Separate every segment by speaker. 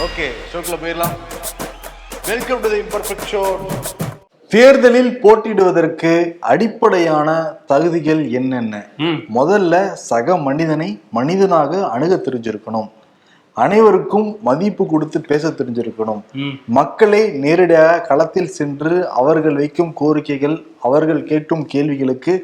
Speaker 1: Okay ஷோக்குள்ள போயிடலாம். Welcome to the imperfect show தேர்தலில் போட்டியிடுவதற்கு அடிப்படையான தகுதிகள் என்னென்ன? முதல்ல சக மனிதனை மனிதனாக அணுக தெரிஞ்சிருக்கணும். அனைவருக்கும் மதிப்பு கொடுத்து பேச தெரிஞ்சிருக்கணும். மக்களை நேரடியாக களத்தில் சென்று அவர்கள் வைக்கும் கோரிக்கைகள் அவர்கள் கேட்கும் கேள்விகளுக்கு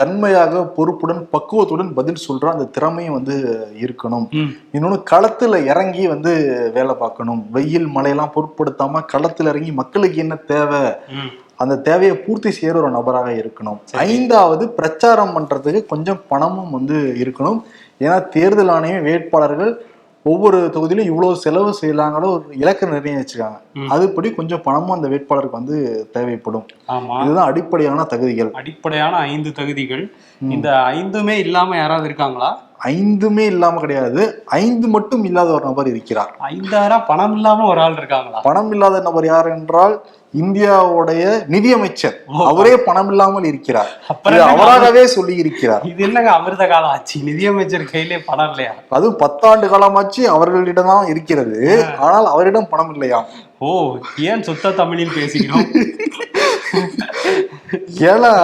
Speaker 1: தன்மையாக பொறுப்புடன் பக்குவத்துடன் பதில் சொல்ற அந்த திறமையும் வந்து இருக்கணும். இன்னொன்று களத்துல இறங்கி வந்து வேலை பார்க்கணும். வெயில் மழையெல்லாம் பொருட்படுத்தாம களத்துல இறங்கி மக்களுக்கு என்ன தேவை? அந்த தேவையை பூர்த்தி செய்யற ஒரு நபராக இருக்கணும். ஐந்தாவது பிரச்சாரம் பண்றதுக்கு கொஞ்சம் பணமும் வந்து இருக்கணும். ஏன்னா தேர்தல் ஆணையம் வேட்பாளர்கள் ஒவ்வொரு தொகுதியிலும் இவ்வளவு செலவு செய்யலாங்கிற ஒரு இலக்கை நிர்ணயிச்சிருக்காங்க. அதுபடி கொஞ்சம் பணமும் அந்த வேட்பாளருக்கு வந்து தேவைப்படும்.
Speaker 2: ஆமா.
Speaker 1: இதுதான் அடிப்படையான தகுதிகள்.
Speaker 2: அடிப்படையான ஐந்து தகுதிகள். இந்த ஐந்துமே இல்லாம யாராவது இருக்காங்களா?
Speaker 1: ஐந்துமே இல்லாம கிடையாது. ஐந்து மட்டும் இல்லாத ஒரு நபர் இருக்கிறார்.
Speaker 2: ஐந்தாயிரம் பணம் இல்லாம ஒரு ஆள் இருக்காங்களா?
Speaker 1: பணம் இல்லாத நபர் யார் என்றால் இந்தியாவுடைய நிதியமைச்சர். அவரே பணம் இல்லாமல் இருக்கிறார் அவராகவே சொல்லி இருக்கிறார்
Speaker 2: இது என்னங்க அமிர்த காலம் ஆச்சு? நிதியமைச்சர் கையிலே பணம் இல்லையா?
Speaker 1: அது பத்தாண்டு காலமாச்சு அவர்களிடம் தான் இருக்கிறது. ஆனால் அவரிடம் பணம் இல்லையாம்
Speaker 2: ஓ ஏன் சுத்த தமிழில் பேசுகிறோம்?
Speaker 1: ஏன்னா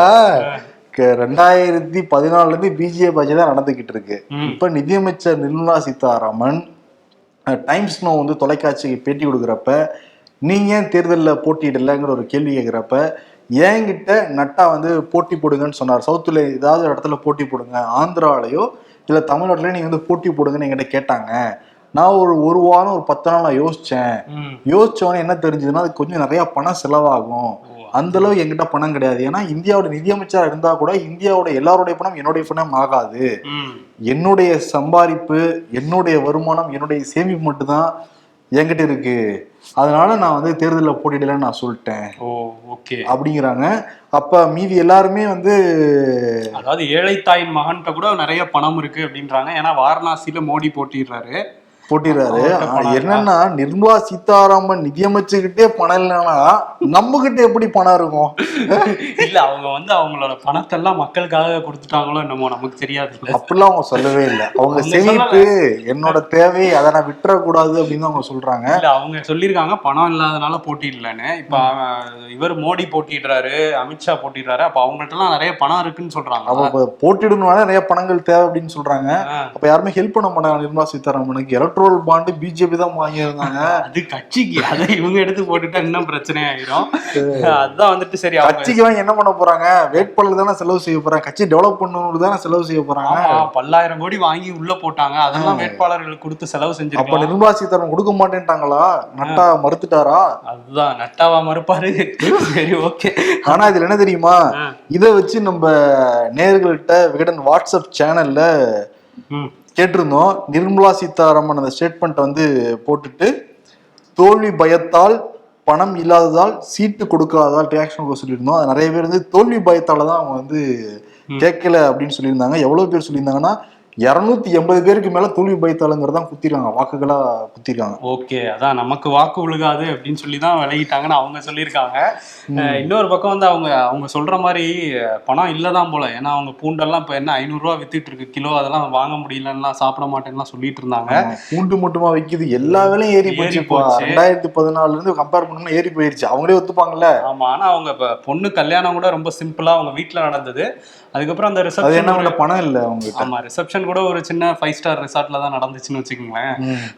Speaker 1: ரெண்டாயிரத்தி பதினாலுல இருந்து பிஜேபி ஆட்சி தான் நடந்துகிட்டு இருக்கு. இப்ப நிதியமைச்சர் நிர்மலா சீதாராமன் டைம்ஸ் நோ வந்து தொலைக்காட்சிக்கு பேட்டி கொடுக்குறப்ப நீங்க ஏன் தேர்தலில் போட்டியிடலைங்கிற ஒரு கேள்வி கேட்குறப்ப என்கிட்ட நட்டா வந்து போட்டி போடுங்கன்னு சொன்னார்? சவுத்துல ஏதாவது ஒரு இடத்துல போட்டி போடுங்க. ஆந்திராவிலையோ இல்ல தமிழ்நாட்டிலயோ நீங்க வந்து போட்டி போடுங்கன்னு என்கிட்ட கேட்டாங்க. நான் ஒரு ஒரு வாரம் ஒரு பத்து நாள் நான் யோசிச்சேன்.
Speaker 2: ம்.
Speaker 1: யோசிச்சவனே என்ன தெரிஞ்சதுன்னா அது கொஞ்சம் நிறைய பணம் செலவாகும். அந்த அளவு என்கிட்ட பணம் கிடையாது. ஏன்னா இந்தியாவோட நிதியமைச்சரா இருந்தா கூட இந்தியாவோட எல்லாருடைய பணம் என்னுடைய பணம் ஆகாது. என்னுடைய சம்பாதிப்பு என்னுடைய வருமானம் என்னுடைய சேமிப்பு மட்டும்தான் என்கிட்ட இருக்கு. அதனால நான் வந்து தேர்தலில் போட்டியிடலன்னு நான் சொல்லிட்டேன்.
Speaker 2: Oh okay.
Speaker 1: அப்படிங்கிறாங்க. அப்ப மீதி எல்லாருமே வந்து
Speaker 2: அதாவது ஏழை தாயின் மகன்கிட்ட கூட நிறைய பணம் இருக்கு அப்படின்றாங்க. ஏன்னா வாரணாசியில மோடி போட்டிடுறாரு
Speaker 1: போட்டிடுறாரு. என்னன்னா நிர்மலா சீதாராமன் நிதியமைச்சர்கிட்டே பணம் இல்லைன்னா நம்ம கிட்ட எப்படி பணம் இருக்கும்?
Speaker 2: இல்ல அவங்க வந்து அவங்களோட பணத்தை எல்லாம் மக்களுக்காக கொடுத்துட்டாங்களோ என்னமோ நமக்கு தெரியாது.
Speaker 1: அப்படிலாம் அவங்க சொல்லவே இல்லை. அவங்க சேமிப்பு என்னோட தேவை அதை நான் விட்டுறக்கூடாது அப்படின்னு அவங்க சொல்றாங்க.
Speaker 2: இல்ல அவங்க சொல்லியிருக்காங்க பணம் இல்லாதனால போட்டியிடலன்னு இப்ப இவர் மோடி போட்டிடுறாரு அமித்ஷா போட்டிடுறாரு அப்ப அவங்கள்ட்ட எல்லாம் நிறைய பணம் இருக்குன்னு சொல்றாங்க
Speaker 1: அப்ப இப்ப போட்டியிடணும்னா நிறைய பணங்கள் தேவை அப்படின்னு சொல்றாங்க. அப்ப யாருமே ஹெல்ப் பண்ண மாட்டாங்க நிர்மலா சீதாராமனுக்கு. எலக்ட்ரோல் பாண்டு பிஜேபி தான் வாங்கியிருந்தாங்க.
Speaker 2: அது கட்சிக்கு அதை இவங்க எடுத்து போட்டுட்டா இன்னும் பிரச்சனை ஆயிரும் அதுதான் வந்துட்டு சரி
Speaker 1: கட்சிக்கு வாங்கி என்ன பண்ண போறாங்க? வேட்பாளர் தானே செலவு செய்ய போறாங்க. கட்சி டெவலப் பண்ணணும் தானே செலவு செய்ய போறாங்க.
Speaker 2: பல்லாயிரம் கோடி வாங்கி உள்ள போட்டாங்க. அதெல்லாம் வேட்பாளர்களுக்கு கொடுத்து செலவு
Speaker 1: அப்ப
Speaker 2: செஞ்சிருக்காங்க
Speaker 1: நிர்மலா சீதாராமன் கொடுக்க மாட்டேன்ட்டாங்களா? நட்டா மறுத்துட்டாரா?
Speaker 2: அதுதான் நட்டாவா மறுப்பாரு. சரி ஓகே.
Speaker 1: ஆனா இதுல என்ன தெரியுமா? இதை வச்சு நம்ம நேர்கள்ட்ட விகடன் வாட்ஸ்அப் சேனல்ல கேட்டிருந்தோம். நிர்மலா சீதாராமன் அந்த ஸ்டேட்மெண்ட் வந்து போட்டுட்டு தோல்வி பயத்தால் பணம் இல்லாததால் சீட்டு கொடுக்காததால் ரியாக்ஷன் சொல்லியிருந்தோம். அது நிறைய பேர் வந்து தோல்வி பயத்தால தான் அவங்க வந்து கேட்கல அப்படின்னு சொல்லியிருந்தாங்க. எவ்வளவு பேர் சொல்லியிருந்தாங்கன்னா இருநூத்தி எண்பது பேருக்கு மேல தோல்வி பயத்தாளுங்கிறதான் குத்திருக்காங்க வாக்குகளா குத்திருக்காங்க.
Speaker 2: ஓகே அதான் நமக்கு வாக்கு விழுகாது அப்படின்னு சொல்லி தான் விலகிட்டாங்கன்னு அவங்க சொல்லியிருக்காங்க. இன்னொரு பக்கம் வந்து அவங்க அவங்க சொல்ற மாதிரி பணம் இல்லதான் போல. ஏன்னா அவங்க பூண்டெல்லாம் இப்போ என்ன ஐநூறுரூவா வித்துட்டு இருக்கு. கிலோ அதெல்லாம் வாங்க முடியலன்னா சாப்பிட மாட்டேன்னுலாம் சொல்லிட்டு இருந்தாங்க.
Speaker 1: பூண்டு மட்டுமா வைக்குது. எல்லா வேலையும் ஏறி போச்சு. ரெண்டாயிரத்தி பதினாலுல இருந்து கம்பேர் பண்ணோம்னா ஏறி போயிருச்சு. அவங்களே ஒத்துப்பாங்கல்ல.
Speaker 2: ஆமா ஆனா அவங்க இப்ப பொண்ணு கல்யாணம் கூட ரொம்ப சிம்பிளா அவங்க வீட்ல நடந்தது. அதுக்கப்புறம் அந்த ரிசப்ஷன்
Speaker 1: பணம் இல்ல அவங்க
Speaker 2: ஆமா ரிசப்ஷன் கூட ஒரு சின்ன ஃபைவ் ஸ்டார் ரிசார்ட்ல தான் நடந்துச்சுன்னு வச்சுக்கோங்களேன்.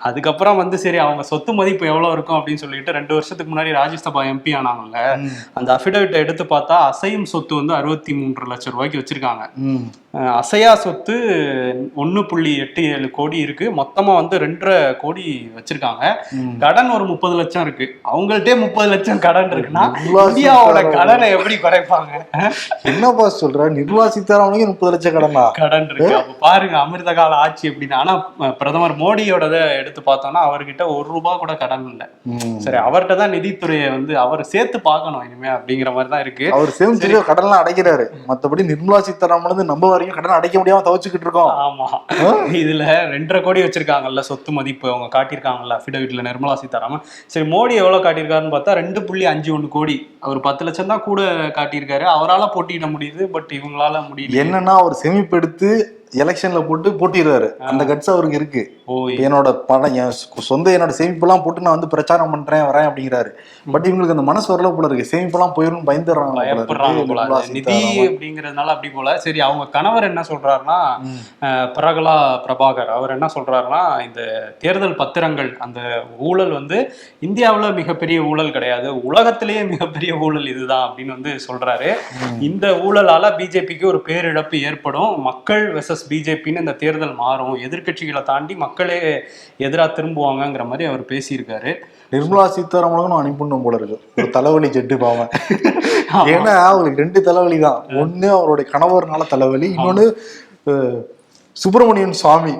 Speaker 2: அதுக்கப்புறம் வந்து சரி அவங்க சொத்து மதிப்பு எவ்வளவு இருக்கும் அப்படின்னு சொல்லிட்டு ரெண்டு வருஷத்துக்கு முன்னாடி ராஜ்யசபா எம்பி ஆனாங்கல்ல. அந்த அஃபிடவிட்டை எடுத்து பார்த்தா அசையும் சொத்து வந்து அறுபத்தி மூன்று லட்சம் ரூபாய்க்கு வச்சிருக்காங்க. அசையா சொத்து ஒண்ணு புள்ளி எட்டு ஏழு கோடி இருக்கு. மொத்தமா வந்து ரெண்டரை கோடி வச்சிருக்காங்க. கடன் ஒரு முப்பது லட்சம் இருக்கு. அவங்கள்ட்டே முப்பது லட்சம் கடன் இருக்குன்னா இந்தியாவோட. கடனை எப்படி குறைப்பாங்க?
Speaker 1: என்னப்பா சொல்ற? நிர்மலா சீதாராமனுக்கு முப்பது லட்சம் கடனா?
Speaker 2: கடன் இருக்கு. அப்ப பாருங்க அமிர்த கால ஆட்சி எப்படின்னு ஆனா பிரதமர் மோடியோடத எடுத்து பார்த்தோம்னா அவர்கிட்ட ஒரு ரூபாய் கூட கடன் இல்லை. சரி அவர்கிட்ட தான் நிதித்துறையை வந்து அவர் சேர்த்து பார்க்கணும் இனிமே அப்படிங்கிற மாதிரி தான் இருக்கு.
Speaker 1: அவர் சேமிச்சு கடன்லாம் அடைக்கிறாரு. மத்தபடி நிர்மலா சீதாராமன் வந்து நம்ம வரைக்கும் கடன் அடைக்க முடியாம தவிச்சுக்கிட்டு இருக்கோம்.
Speaker 2: ஆமா. இதுல ரெண்டரை கோடி வச்சிருக்காங்கல்ல சொத்து மதிப்பு அவங்க காட்டியிருக்காங்கல்ல அஃபிடவிட்ல நிர்மலா சீதாராமன் சரி மோடி எவ்வளவு காட்டியிருக்காருன்னு பார்த்தா ரெண்டு புள்ளி அஞ்சு ஒண்ணு கோடி. அவர் பத்து லட்சம் தான் கூட காட்டியிருக்காரு. அவரால போட்டியிட முடியுது பட் இவங்களால முடியல
Speaker 1: என்னன்னா அவர் செமிப்பெடுத்து எலெக்ஷன்ல போட்டு போட்டிடுறாரு. அந்த கட்ஸ் அவருக்கு இருக்கு. என்னோட பணம் என் சொந்த என்னோட சேமிப்பெல்லாம் போட்டு நான் வந்து பிரச்சாரம் பண்றேன் வரேன் அப்படிங்கிறாரு. பட் இவங்களுக்கு அந்த மனசு வரல போல இருக்கு. சேமிப்பெல்லாம் பயந்துடுறாங்க.
Speaker 2: பயப்படுறாங்க போல.
Speaker 1: நிர்மலா
Speaker 2: அது நிதி. அப்படிங்கறதுனால அப்படி போல. சரி அவங்க கணவர் என்ன சொல்றாருன்னா பிரகலா பிரபாகர் அவர் என்ன சொல்றாருன்னா இந்த தேர்தல் பத்திரங்கள் அந்த ஊழல் வந்து இந்தியாவுல மிகப்பெரிய ஊழல் கிடையாது. உலகத்திலேயே மிகப்பெரிய ஊழல் இதுதான் அப்படின்னு வந்து சொல்றாரு. இந்த ஊழலால பிஜேபிக்கு ஒரு பேரிழப்பு ஏற்படும். மக்கள் வெசஸ் பிஜேபின்னு இந்த தேர்தல் மாறும். எதிர்க்கட்சிகளை தாண்டி மக்களே எதிரா திரும்புவாங்கங்கிற மாதிரி அவர் பேசியிருக்காரு.
Speaker 1: நிர்மலா சீதாராமனுக்கும் நான் அனுப்பிடணும் போல இருக்கு. ஒரு தலைவலி ஜெட்டு பாவன் ஏன்னா அவங்களுக்கு ரெண்டு தலைவலி தான் ஒண்ணு அவருடைய கணவர்னால தலைவலி இன்னொன்னு அஹ், சுப்பிரமணியன் சுவாமி.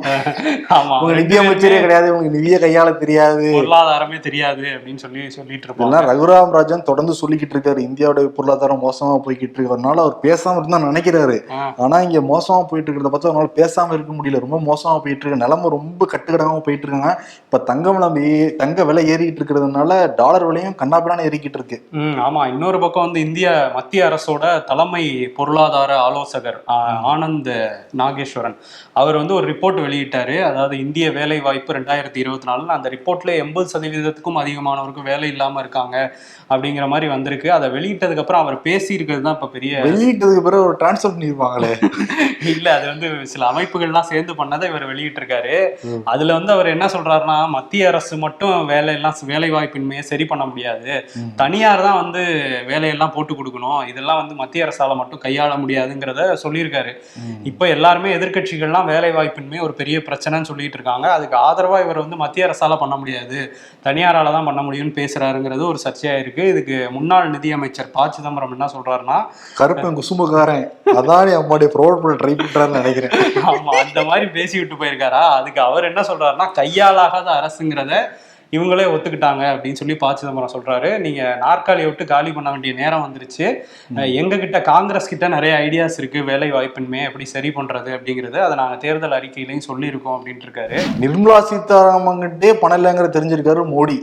Speaker 1: உங்க நிதியமைச்சரே கிடையாது உங்களுக்கு நிதியை கையாள தெரியாது.
Speaker 2: பொருளாதாரமே தெரியாது அப்படின்னு சொல்லி சொல்லிட்டு இருப்பாங்க.
Speaker 1: ரகுராம் ராஜன் தொடர்ந்து சொல்லிக்கிட்டு இருக்காரு. இந்தியாவுடைய பொருளாதாரம் மோசமா போய்கிட்டு இருக்கு. அதனால அவர் பேசாம இருந்தா நினைக்கிறாரு. ஆனா இங்க மோசமா போயிட்டு இருக்கிறத பார்த்து அவரால் பேசாம இருக்க முடியல. ரொம்ப மோசமா போயிட்டு இருக்கு. நிலைமை ரொம்ப கட்டுக்கடமா போயிட்டு இருக்காங்க. இப்ப தங்க விலை தங்க விலை ஏறிக்கிட்டு இருக்கிறதுனால டாலர் விலையும் கண்ணாபிடான ஏறிக்கிட்டு இருக்கு.
Speaker 2: ஆமா. இன்னொரு பக்கம் வந்து இந்திய மத்திய அரசோட தலைமை பொருளாதார ஆலோசகர் ஆனந்த் நாகேஸ்வரன். அவர் வந்து ஒரு ரிப்போர்ட் வெளியிட்டாரு. அதாவது இந்திய வேலை வாய்ப்பு ரெண்டாயிரத்தி இருபத்தி நாலுல அந்த ரிப்போர்ட்ல எண்பது சதவீதத்துக்கும் அதிகமானவருக்கு வேலை இல்லாம இருக்காங்க அப்படிங்கிற மாதிரி வந்திருக்கு. அதை வெளியிட்டதுக்கு அப்புறம் அவர் பேசி இருக்கிறது தான் இப்ப பெரிய
Speaker 1: வெளியிட்டதுக்கு பிறகு ஒரு டிரான்ஸ்ஃபர் பண்ணிருப்பாங்களே.
Speaker 2: இல்ல அது வந்து சில அமைப்புகள்லாம் சேர்ந்து பண்ணதை இவர் வெளியிட்டிருக்காரு. அதுல வந்து அவர் என்ன சொல்றாருன்னா மத்திய அரசு மட்டும் வேலையெல்லாம் வேலை வாய்ப்பின்மையை சரி பண்ண முடியாது. தனியார் தான் வந்து வேலையெல்லாம் போட்டு கொடுக்கணும். இதெல்லாம் வந்து மத்திய அரசால மட்டும் கையாள முடியாதுங்கிறத சொல்லியிருக்காரு. இப்போ எல்லாருமே எதிர்க்கட்சிகள்லாம் வேலை வாய்ப்பின்மை ஒரு பெரிய பிரச்சனைன்னு சொல்லிட்டு இருக்காங்க. அதுக்கு ஆதரவா இவர் வந்து மத்திய அரசால பண்ண முடியாது. தனியாரால தான் பண்ண முடியும்னு பேசுறாருங்கிறது ஒரு சர்ச்சையா இருக்கு இதுக்கு முன்னாள் நிதியமைச்சர் ப. சிதம்பரம் என்ன சொல்றாருன்னா
Speaker 1: கருப்பன் குசும்பக்காரன் அதான் அம்மாடைய பண்ண ட்ரை பண்றாருன்னு நினைக்கிறேன்.
Speaker 2: ஆமா அந்த மாதிரி பேசி விட்டு போயிருக்காரா? அதுக்கு அவர் என்ன சொல்றாருன்னா கையாலாகாத அரசுங்கிறத இவங்களே ஒத்துக்கிட்டாங்க அப்படின்னு சொல்லி ப சிதம்பரம் சொல்றாரு. நீங்க நாற்காலியை விட்டு காலி பண்ண வேண்டிய நேரம் வந்துருச்சு. எங்க கிட்ட காங்கிரஸ் கிட்ட நிறைய ஐடியாஸ் இருக்கு. வேலை வாய்ப்பின்மை எப்படி சரி பண்றது அப்படிங்கறது அதை நாங்க தேர்தல் அறிக்கையிலையும் சொல்லியிருக்கோம் அப்படின்ட்டு இருக்காரு.
Speaker 1: நிர்மலா சீதாராமன் கிட்டே பணம் இல்லைங்கிற தெரிஞ்சிருக்காரு மோடி.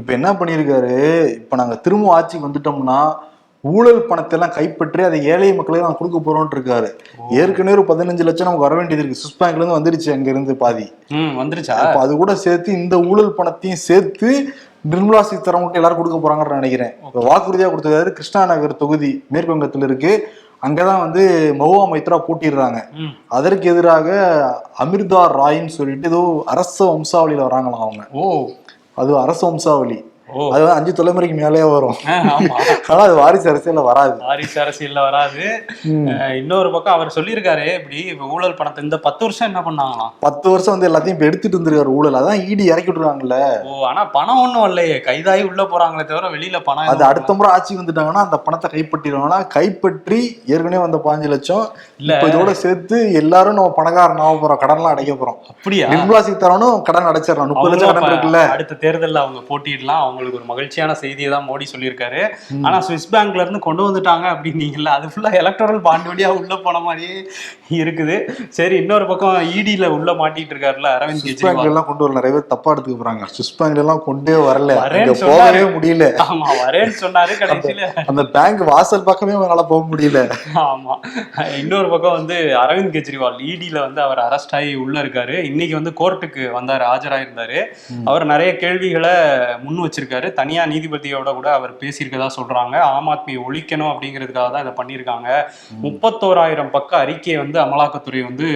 Speaker 1: இப்ப என்ன பண்ணியிருக்காரு? இப்ப நாங்க திரும்ப ஆட்சிக்கு வந்துட்டோம்னா ஊழல் பணத்தை எல்லாம் கைப்பற்றி அதை ஏழை மக்களுக்கு நான் கொடுக்க போறோம்னு இருக்காரு. ஏற்கனவே ஒரு பதினஞ்சு லட்சம் நமக்கு வர வேண்டியது இருக்கு. சுவிஸ் பேங்க்ல இருந்து வந்துருச்சு அங்க இருந்து பாதி
Speaker 2: வந்துருச்சா?
Speaker 1: அப்ப அது கூட சேர்த்து இந்த ஊழல் பணத்தையும் சேர்த்து நிர்மலா சீதாராமன் எல்லாரும் கொடுக்க போறாங்கன்னு நினைக்கிறேன். இப்ப வாக்குறுதியா கொடுத்ததாரு கிருஷ்ணா நகர் தொகுதி மேற்கு வங்கத்துல இருக்கு. அங்கதான் வந்து மहुआ மைத்ரா போட்டிடுறாங்க. அதற்கு எதிராக அமிர்தா ராய்ன்னு சொல்லிட்டு ஏதோ அரச வம்சாவளியில வராங்களாம் அவங்க.
Speaker 2: ஓ.
Speaker 1: அது அரச வம்சாவளி. அது வந்து அஞ்சு தலைமுறைக்கு மேலேயே வரும். ஆனா அது வாரிசு அரசியல்ல வராது.
Speaker 2: வாரிசு அரசியல்ல வராது. இன்னொரு பக்கம் அவர் சொல்லியிருக்காரு இப்படி இப்ப ஊழல் பணத்தை இந்த பத்து வருஷம் என்ன பண்ணாங்களாம்?
Speaker 1: பத்து வருஷம் வந்து எல்லாத்தையும் இப்ப எடுத்துட்டு இருந்திருக்காரு ஊழல். அதான் ஈடி இறக்கி விட்டுருக்காங்கல்ல.
Speaker 2: ஓ ஆனா பணம் ஒண்ணும் இல்லையே. கைதாகி உள்ள போறாங்களே தவிர வெளியில பணம்
Speaker 1: அது அடுத்த முறை ஆட்சி வந்துட்டாங்கன்னா அந்த பணத்தை கைப்பற்றிடுவாங்கன்னா கைப்பற்றி ஏற்கனவே வந்த பாஞ்சு லட்சம்
Speaker 2: இல்ல.
Speaker 1: இதோட சேர்த்து எல்லாரும் நம்ம பணக்காரன் ஆக போறோம் கடன்லாம் அடைக்க போறோம்.
Speaker 2: அப்படியா?
Speaker 1: நிர்மலா சீதாராமனும் கடன் அடைச்சிடறான் முப்பது லட்சம் கடன் இருக்குல்ல.
Speaker 2: அடுத்த தேர்தல்ல அவங்க போட்டியிடலாம் அவங்களுக்கு ஒரு மகிழ்ச்சியான செய்தியை தான் மோடி சொல்லியிருக்காரு. ஆனா சுவிஸ் பேங்க்ல இருந்து கொண்டு வந்துட்டாங்க அப்படின்னீங்கல்ல அது ஃபுல்லா எலக்ட்ரல் பாண்ட் வழியா உள்ள போன மாதிரியே இருக்குது. சரி இன்னொரு பக்கம் இடியில உள்ள மாட்டிட்டு இருக்காருல்ல அரவிந்த் கெஜ்ரிவால்.
Speaker 1: எல்லாம் கொண்டு வரல நிறைய பேர் தப்பா எடுத்துக்க போறாங்க. சுவிஸ் பேங்க்ல எல்லாம் கொண்டே வரல. போகவே முடியல.
Speaker 2: ஆமா வரேன்னு சொன்னாரு கடைசியில.
Speaker 1: அந்த பேங்க் வாசல் பக்கமே அவங்களால போக முடியல.
Speaker 2: ஆமா. இன்னொரு பக்கம் வந்து அரவிந்த் கெஜ்ரிவால் இடியில வந்து அவர் அரெஸ்ட் ஆகி உள்ள இருக்காரு. இன்னைக்கு வந்து கோர்ட்டுக்கு வந்தாரு ஆஜராயிருந்தாரு. அவர் நிறைய கேள்விகளை முன் வச்சிருக்காரு. தனியா நீதிபதியோட கூட அவர் பேசியிருக்கதா சொல்றாங்க. ஆம் ஆத்மியை ஒழிக்கணும் அப்படிங்கிறதுக்காக தான் இதை பண்ணியிருக்காங்க. முப்பத்தோராயிரம் பக்க அறிக்கையை வந்து அமலாக்கத்துறை வந்து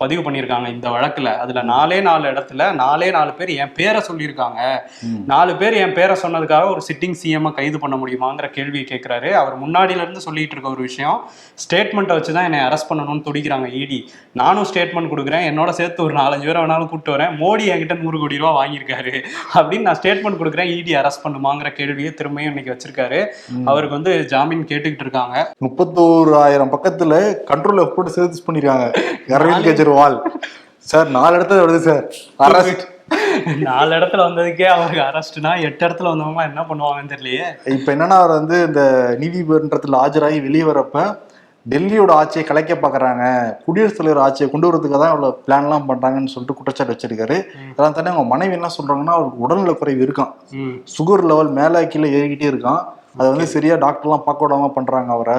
Speaker 2: பதிவு பண்ணியிருக்காங்க இந்த வழக்குல. அதுல நாலே நாலு இடத்துல நாலே நாலு பேர் என் பேரை சொல்லியிருக்காங்க. நாலு பேர் என் பேரை சொன்னதுக்காக ஒரு சிட்டிங் சிஎம் கைது பண்ண முடியுமாங்கிற கேள்வியை கேட்கிறாரு அவர் முன்னாடில இருந்து சொல்லிட்டு இருக்க ஒரு விஷயம் ஸ்டேட்மெண்ட்டை வச்சு தான் என்னை அரெஸ்ட் பண்ணணும்னு துடிக்கிறாங்க இடி நானும் ஸ்டேட்மெண்ட் கொடுக்குறேன். என்னோட சேர்த்து ஒரு நாலஞ்சு பேரை வேணாலும் கூப்பிட்டு வரேன். மோடி என்கிட்ட நூறு கோடி ரூபா வாங்கியிருக்காரு. அப்படின்னு நான் ஸ்டேட்மெண்ட் கொடுக்குறேன். இடி அரெஸ்ட் பண்ணுமாங்கிற கேள்வியை திரும்பியும் இன்னைக்கு வச்சிருக்காரு. அவருக்கு வந்து ஜாமீன் கேட்டுக்கிட்டு இருக்காங்க.
Speaker 1: முப்பத்தோராயிரம் பக்கத்துல கண்ட்ரோல் போட்டு சர்வீஸ் பண்ணிருக்காங்க. அரவிந்த் கெஜ்ரிவால் சார் நாலு இடத்துல வருது சார். அரெஸ்ட்
Speaker 2: நாலு இடத்துல வந்ததுக்கே அவருக்கு அரெஸ்ட்னா எட்டு இடத்துல வந்தவங்க என்ன பண்ணுவாங்கன்னு தெரியலையே.
Speaker 1: இப்ப என்னன்னா அவர் வந்து இந்த நீதிமன்றத்துல ஆஜராகி வெளியே வரப்ப டெல்லியோட ஆட்சியை கலைக்க பாக்குறாங்க. குடியரசுத் தலைவர் ஆட்சியை கொண்டு வரதுக்காக தான் இவ்வளவு பிளான் எல்லாம் பண்றாங்கன்னு சொல்லிட்டு குற்றச்சாட்டு வச்சிருக்காரு. அதெல்லாம் தானே அவங்க மனைவி என்ன சொல்றாங்கன்னா அவருக்கு உடல்நல குறைவு இருக்கான் சுகர் லெவல் மேல கீழே ஏறிக்கிட்டே இருக்கான் அதை வந்து சரியா டாக்டர்லாம் பார்க்க விடாம பண்றாங்க அவரை.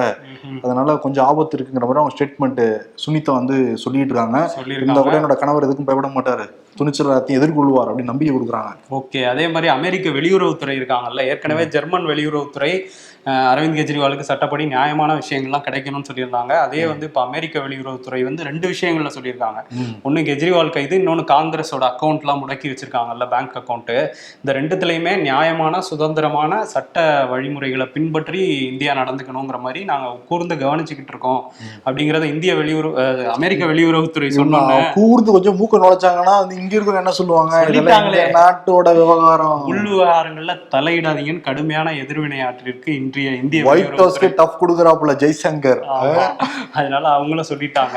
Speaker 1: அதனால கொஞ்சம் ஆபத்து இருக்குங்கிற மாதிரி அவங்க ஸ்டேட்மெண்ட் சுனிதா வந்து சொல்லிட்டு இருக்காங்க. இந்த கூட என்னோட கணவர் எதுக்கும் பயப்பட மாட்டாரு. துணிச்சல் எல்லாத்தையும் எதிர்கொள்வார் அப்படின்னு நம்பிக்கை கொடுக்குறாங்க.
Speaker 2: ஓகே அதே மாதிரி அமெரிக்க வெளியுறவுத்துறை இருக்காங்கல்ல. ஏற்கனவே ஜெர்மன் வெளியுறவுத்துறை அரவிந்த் கெஜ்ரிவாலுக்கு சட்டப்படி நியாயமான விஷயங்கள்லாம் கிடைக்கணும்னு சொல்லியிருந்தாங்க. அதே வந்து இப்போ அமெரிக்க வெளியுறவுத்துறை வந்து ரெண்டு விஷயங்கள்ல சொல்லியிருக்காங்க. ஒன்று கெஜ்ரிவால் கைது இன்னொன்று காங்கிரஸோட அக்கௌண்ட்லாம் முடக்கி வச்சிருக்காங்கல்ல பேங்க் அக்கௌண்ட்டு இந்த ரெண்டுத்துலையுமே நியாயமான சுதந்திரமான சட்ட வழிமுறைகளை பின்பற்றி இந்தியா நடந்துக்கணுங்கிற மாதிரி நாங்கள் கூர்ந்து கவனிச்சுக்கிட்டு இருக்கோம். அப்படிங்கிறத இந்திய வெளியுறவு அமெரிக்க வெளியுறவுத்துறை சொன்னாங்க
Speaker 1: கூர்ந்து கொஞ்சம் மூக்க நுழைச்சாங்கன்னா வந்து இங்க இருக்கிற என்ன சொல்லுவாங்க? நாட்டோட விவகாரம்.
Speaker 2: உள் விவகாரங்கள்ல தலையிடாதீங்கன்னு கடுமையான எதிர்வினை ஆற்றிருக்கு இன்றைய இந்திய
Speaker 1: ஒயிட். ஹவுஸ்க்கு டஃப் கொடுக்குறாப்புல ஜெய்சங்கர்.
Speaker 2: அதனால அவங்களும் சொல்லிட்டாங்க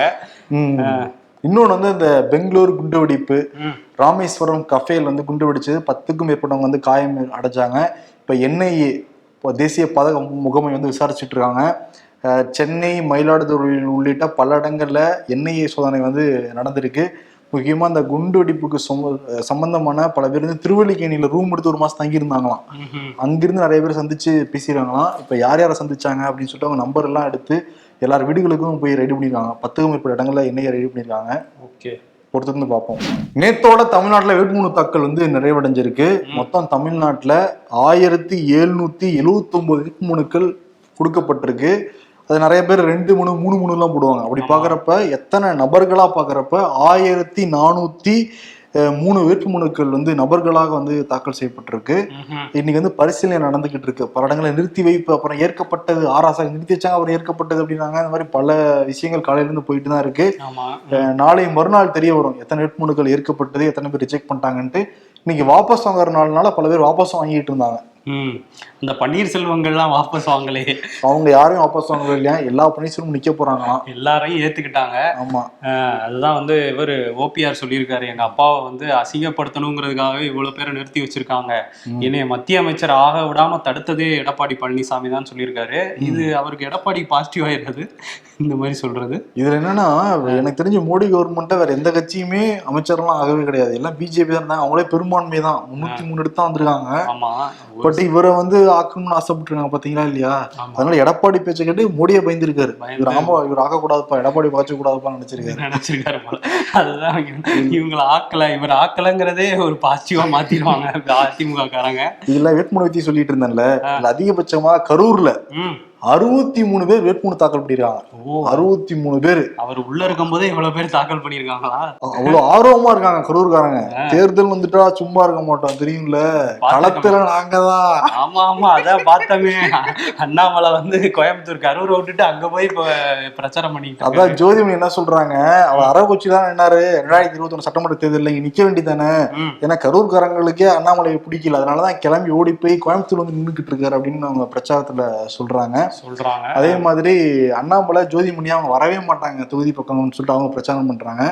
Speaker 1: ம். இன்னொன்னு வந்து இந்த பெங்களூர் குண்டுவெடிப்பு
Speaker 2: ம்.
Speaker 1: ராமேஸ்வரம் கஃபேல் வந்து குண்டு வெடிச்சது பத்துக்கும் மேற்பட்டவங்க வந்து காயம் அடைஞ்சாங்க இப்போ என்ஐஏ இப்போ தேசிய பதக முகமை வந்து விசாரிச்சுட்டு இருக்காங்க சென்னை மயிலாடுதுறை உள்ளிட்ட பல இடங்கள்ல என்ஐஏ சோதனை வந்து நடந்திருக்கு முக்கியமா இந்த குண்டு வெடிப்புக்கு சொம்ப- சம்பந்தமான பல பேர் வந்து திருவல்லிக்கேணியில ரூம் எடுத்து ஒரு மாசம் தங்கியிருந்தாங்களாம். அங்கிருந்து நிறைய பேர் சந்திச்சு பேசிடுறாங்களாம் இப்போ யார் யாரை சந்திச்சாங்க அப்படின்னு சொல்லிட்டு அவங்க நம்பர் எல்லாம் எடுத்து எல்லார் வீடுகளுக்கும் போய் ரெடி பண்ணியிருக்காங்க. பத்துக்கும் மேற்பட்ட இடங்கள்ல என்ஐஏ ரெடி பண்ணியிருக்காங்க.
Speaker 2: ஓகே.
Speaker 1: பொறுத்திருந்து பார்ப்போம். நேத்தோட தமிழ்நாட்டுல வேட்புமனு தாக்கல் வந்து நிறைவடைஞ்சிருக்கு. மொத்தம் தமிழ்நாட்டுல ஆயிரத்தி எழுநூத்தி எழுவத்தி ஒன்பது வேட்புமனுக்கள் கொடுக்கப்பட்டிருக்கு. அது நிறைய பேர் ரெண்டு மூணு மூணு மூணு எல்லாம் போடுவாங்க. அப்படி பாக்குறப்ப எத்தனை நபர்களா பாக்குறப்ப ஆயிரத்தி அஹ், மூணு வேட்புமனுக்கள் வந்து நபர்களாக வந்து தாக்கல் செய்யப்பட்டிருக்கு. இன்னைக்கு வந்து பரிசீலனை நடந்துகிட்டு இருக்கு. பல இடங்களை நிறுத்தி வைப்பு அப்புறம் ஏற்கப்பட்டது ஆராசா நிறுத்தி வச்சாங்க அப்புறம் ஏற்கப்பட்டது அப்படின்னாங்க. இந்த மாதிரி பல விஷயங்கள் காலையில இருந்து போயிட்டு தான் இருக்கு. நாளை மறுநாள் தெரிய வரும். எத்தனை வேட்புமனுக்கள் ஏற்கப்பட்டது எத்தனை பேர் ரிஜெக்ட் பண்ணிட்டாங்கன்ட்டு. இன்னைக்கு வாபஸ் வாங்குற நாள்னால பல பேர் வாபஸ் வாங்கிட்டு இருந்தாங்க.
Speaker 2: இந்த பன்னீர்செல்வங்கள்லாம் வாபஸ் வாங்கலே.
Speaker 1: அவங்க யாரையும் வாபஸ் வாங்கவே இல்லையா? எல்லா பணிசலும் நிக்க போறாங்களாம்.
Speaker 2: எல்லாரையும் ஏத்துக்கிட்டாங்க.
Speaker 1: ஆமா.
Speaker 2: அதுதான் வந்து இவர் ஓபிஆர் சொல்லியிருக்காரு. எங்க அப்பாவை வந்து அசிங்கப்படுத்தணுங்கிறதுக்காகவே இவ்வளவு பேரை நிறுத்தி வச்சிருக்காங்க. என்னைய மத்திய அமைச்சர் ஆக விடாம தடுத்ததே எடப்பாடி பழனிசாமி தான் சொல்லியிருக்காரு. இது அவருக்கு எடப்பாடி பாசிட்டிவ் ஆயிடுறது இந்த மாதிரி சொல்றது.
Speaker 1: இதுல என்னன்னா எனக்கு தெரிஞ்ச மோடி கவர்மெண்ட்டை வேற எந்த கட்சியுமே அமைச்சர்லாம் ஆகவே கிடையாது. எல்லாம் பிஜேபி தான் இருந்தாங்க. அவங்களே பெரும்பான்மை தான் முன்னூத்தி மூணு எடுத்து தான் வந்திருக்காங்க.
Speaker 2: ஆமா.
Speaker 1: பட் இவரை வந்து ஆக்கணும்னு ஆசைப்பட்டிருக்காங்க பாத்தீங்களா இல்லையா. அதனால எடப்பாடி பேச்சை கேட்டு மோடியை பயந்துருக்காரு.
Speaker 2: பயந்து.
Speaker 1: இவர் ஆமா இவர் ஆகக்கூடாதுப்பா எடப்பாடி பாய்ச்ச கூடாதுப்பான்னு நினைச்சிருக்காரு.
Speaker 2: நினைச்சிருக்காரு போல. அதுதான் இவங்களை ஆக்கல இவர் ஆக்கலங்கிறதே ஒரு பாசிட்டிவா மாத்திடுவாங்க அதிமுக காரங்க
Speaker 1: இதுல வேட்புமனு பத்தி சொல்லிட்டு இருந்தேன்ல அதிகபட்சமா கரூர்ல அறுபத்தி மூணு பேர் வேட்புமனு தாக்கல் பண்ணிருக்காங்க.
Speaker 2: ஓ.
Speaker 1: அறுபத்தி மூணு பேர்.
Speaker 2: அவர் உள்ள இருக்கும் போதே இவ்வளவு பேர் தாக்கல் பண்ணிருக்காங்களா
Speaker 1: அவ்வளவு ஆர்வமா இருக்காங்க கரூர்காரங்க. தேர்தல் வந்துட்டா சும்மா இருக்க மாட்டோம் தெரியும்ல? களத்துல நாங்கதான்.
Speaker 2: ஆமா ஆமா அதான் பார்த்தமே. அண்ணாமலை வந்து கோயம்புத்தூர் கரூரை விட்டுட்டு அங்க போய் இப்ப பிரச்சாரம் பண்ணிட்டு.
Speaker 1: அதான் ஜோதிமணி என்ன சொல்றாங்க? அவர் அரவக்குச்சி தான் என்னாரு? ரெண்டாயிரத்தி இருபத்தி ஒண்ணு சட்டமன்ற தேர்தலில் இங்க நிக்க வேண்டியதானே. ஏன்னா கரூர்காரங்களுக்கே அண்ணாமலையை பிடிக்கல. அதனாலதான் கிளம்பி ஓடி போய் கோயம்புத்தூர் வந்து நின்றுகிட்டு இருக்காரு அப்படின்னு அவங்க பிரச்சாரத்துல சொல்றாங்க.
Speaker 2: சொல்றாங்க.
Speaker 1: அதே மாதிரி அண்ணாமலை ஜோதிமணி அவங்க வரவே மாட்டாங்க தொகுதி பக்கம்னு சொல்லிட்டு அவங்க பிரச்சாரம் பண்றாங்க.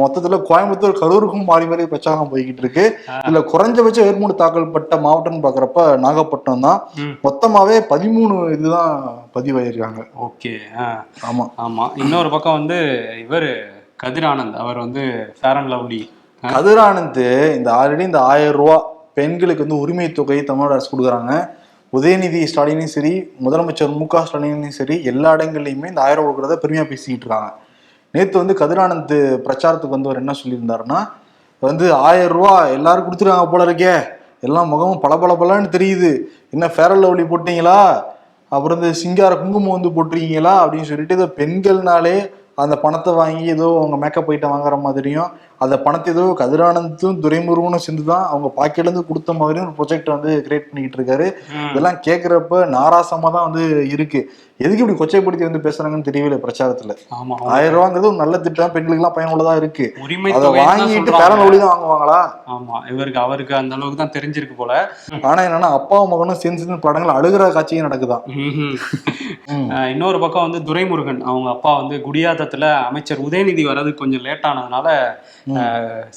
Speaker 1: மொத்தத்துல கோயம்புத்தூர் கரூருக்கும் மாறி மாறி பிரச்சாரம் போய்கிட்டு இருக்கு. இதுல குறைஞ்சபட்ச வேட்புமனு தாக்கல் பட்ட மாவட்டம்னு பாக்குறப்ப நாகப்பட்டினம் தான். மொத்தமாவே பதிமூணு இதுதான் பதிவாயிருக்காங்க.
Speaker 2: ஓகே.
Speaker 1: ஆமா.
Speaker 2: ஆமா. இன்னொரு பக்கம் வந்து இவர் கதிர் ஆனந்த். அவர் வந்து ஃபேர் அண்ட் லவ்லி
Speaker 1: கதிரானந்த் இந்த ஆல்ரெடி இந்த ஆயிரம் ரூபா பெண்களுக்கு வந்து உரிமை தொகை தமிழ்நாடு அரசு கொடுக்குறாங்க. உதயநிதி ஸ்டாலினும் சரி முதலமைச்சர் மு க ஸ்டாலினும் சரி எல்லா இடங்கள்லையுமே இந்த ஆயிரம் கொடுக்குறத பெருமையாக பேசிக்கிட்டு இருக்காங்க. நேற்று வந்து கதிரானந்த் பிரச்சாரத்துக்கு வந்து அவர் என்ன சொல்லியிருந்தாருன்னா வந்து ஆயிரம் ரூபா எல்லாரும் கொடுத்துருக்காங்க போல இருக்கே. எல்லாம் முகமும் பளபளபளன்னு தெரியுது. என்ன ஃபேரல் லவ்லி போட்டீங்களா? அப்புறம் இந்த சிங்கார குங்குமம் வந்து போட்டிருக்கீங்களா? அப்படின்னு சொல்லிட்டு ஏதோ பெண்கள்னாலே அந்த பணத்தை வாங்கி ஏதோ அவங்க மேக்கப் ஐட்டம் வாங்குற மாதிரியும் அந்த பணத்தை ஏதோ கதிரானந்தும் துரைமுருகனும் சேர்ந்து தான் அவங்க பாக்கெட்ல இருந்து கொடுத்த மாதிரியும் ஒரு ப்ரொஜெக்ட் வந்து கிரியேட் பண்ணிக்கிட்டு இருக்காரு. இதெல்லாம் கேட்குறப்ப நாராசமா தான் வந்து இருக்கு. எதுக்கு இப்படி கொச்சைப்படுத்தி வந்து பேசுறாங்கன்னு தெரியல பிரச்சாரத்துல.
Speaker 2: ஆமா
Speaker 1: ஆயிரம் ரூபாங்கிறது ஒரு நல்ல திட்டம் பெண்களுக்கு எல்லாம் பயனுள்ளதா இருக்கு.
Speaker 2: உரிமை
Speaker 1: அதை வாங்கிட்டு. பேரன் ஒளி தான் வாங்குவாங்களா?
Speaker 2: ஆமா இவருக்கு அவருக்கு அந்த அளவுக்கு தான் தெரிஞ்சிருக்கு போல.
Speaker 1: ஆனா என்னன்னா அப்பாவும் மகனும் சேர்ந்து சேர்ந்து படங்கள் அழுகிற காட்சியும் நடக்குதான்
Speaker 2: இன்னொரு பக்கம் வந்து துரைமுருகன் அவங்க அப்பா வந்து குடியாத்தத்துல அமைச்சர் உதயநிதி வர்றதுக்கு கொஞ்சம் லேட் ஆனதுனால